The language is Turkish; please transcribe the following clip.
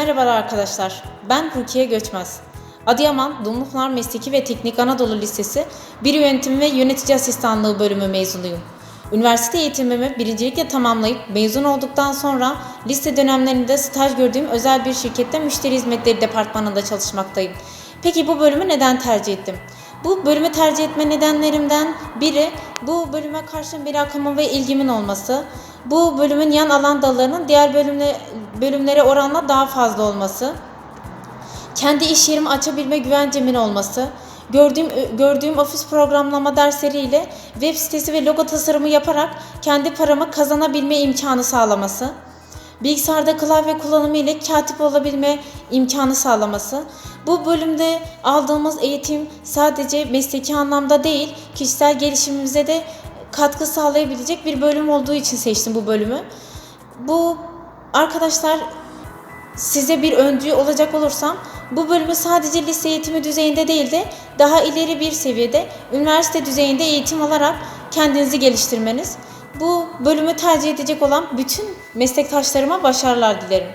Merhabalar arkadaşlar, ben Rukiye Göçmez. Adıyaman Dumlupınar Mesleki ve Teknik Anadolu Lisesi Bir Yönetim ve Yönetici Asistanlığı bölümü mezunuyum. Üniversite eğitimimi birincilikle tamamlayıp mezun olduktan sonra lise dönemlerinde staj gördüğüm özel bir şirkette müşteri hizmetleri departmanında çalışmaktayım. Peki bu bölümü neden tercih ettim? Bu bölümü tercih etme nedenlerimden biri bu bölüme karşı merakımın ve ilgimin olması. Bu bölümün yan alan dallarının diğer bölümle, bölümlere oranla daha fazla olması. Kendi iş yerimi açabilme güvencemin olması. Gördüğüm, gördüğüm ofis programlama dersleriyle web sitesi ve logo tasarımı yaparak kendi paramı kazanabilme imkanı sağlaması. Bilgisayarda klavye kullanımı ile katip olabilme imkanı sağlaması. Bu bölümde aldığımız eğitim sadece mesleki anlamda değil, kişisel gelişimimize de katkı sağlayabilecek bir bölüm olduğu için seçtim bu bölümü. Bu arkadaşlar size bir öncü olacak olursam bu bölümü sadece lise eğitimi düzeyinde değil de daha ileri bir seviyede üniversite düzeyinde eğitim alarak kendinizi geliştirmeniz. Bu bölümü tercih edecek olan bütün meslektaşlarıma başarılar dilerim.